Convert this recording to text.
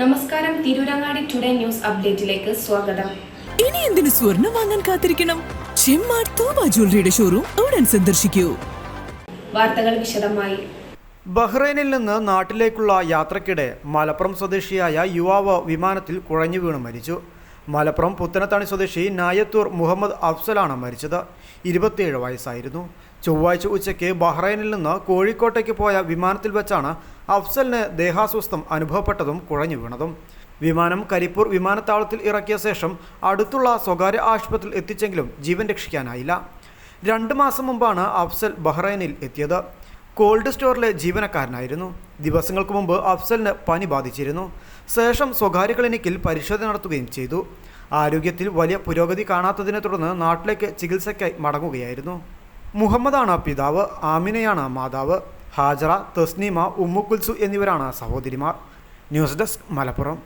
നമസ്കാരം Tirurangadi today news അപ്ഡേറ്റിലേക്ക് സ്വാഗതം. ഇനി എന്തിനു സ്വർണം വാങ്ങാൻ കാത്തിരിക്കണം? ചെമ്മാർ തോമ ജ്വല്ലറിയുടെ ഷോറൂം ഉടൻ സന്ദർശിക്കൂ. വാർത്തകൾ വിശദമായി. ബഹ്റൈനിൽ നിന്ന് നാട്ടിലേക്കുള്ള യാത്രക്കിടെ മലപ്പുറം സ്വദേശിയായ യുവാവ് വിമാനത്തിൽ കുഴഞ്ഞു വീണ് മരിച്ചു. മലപ്പുറം പുത്തനത്താണി സ്വദേശി നായത്തൂർ മുഹമ്മദ് അഫ്സലാണ് മരിച്ചത്. ഇരുപത്തിയേഴ് വയസ്സായിരുന്നു. ചൊവ്വാഴ്ച ഉച്ചയ്ക്ക് ബഹ്റൈനിൽ നിന്ന് കോഴിക്കോട്ടേക്ക് പോയ വിമാനത്തിൽ വെച്ചാണ് അഫ്സലിന് ദേഹാസ്വസ്ഥം അനുഭവപ്പെട്ടതും കുഴഞ്ഞു വീണതും. വിമാനം കരിപ്പൂർ വിമാനത്താവളത്തിൽ ഇറക്കിയ ശേഷം അടുത്തുള്ള സ്വകാര്യ ആശുപത്രിയിൽ എത്തിച്ചെങ്കിലും ജീവൻ രക്ഷിക്കാനായില്ല. രണ്ട് മാസം മുമ്പാണ് അഫ്സൽ ബഹ്റൈനിൽ എത്തിയത്. കോൾഡ് സ്റ്റോറിലെ ജീവനക്കാരനായിരുന്നു. ദിവസങ്ങൾക്ക് മുമ്പ് അഫ്സലിന് പനി ബാധിച്ചിരുന്നു. ശേഷം സ്വകാര്യ ക്ലിനിക്കിൽ പരിശോധന നടത്തുകയും ചെയ്തു. ആരോഗ്യത്തിൽ വലിയ പുരോഗതി കാണാത്തതിനെ തുടർന്ന് നാട്ടിലേക്ക് ചികിത്സയ്ക്കായി മടങ്ങുകയായിരുന്നു. മുഹമ്മദാണ് പിതാവ് ആമിനയാണ് മാതാവ് ഹാജറ തസ്നീമ ഉമ്മുക്കുൽസു എന്നിവരാണ് സഹോദരിമാർ. News desk Malappuram.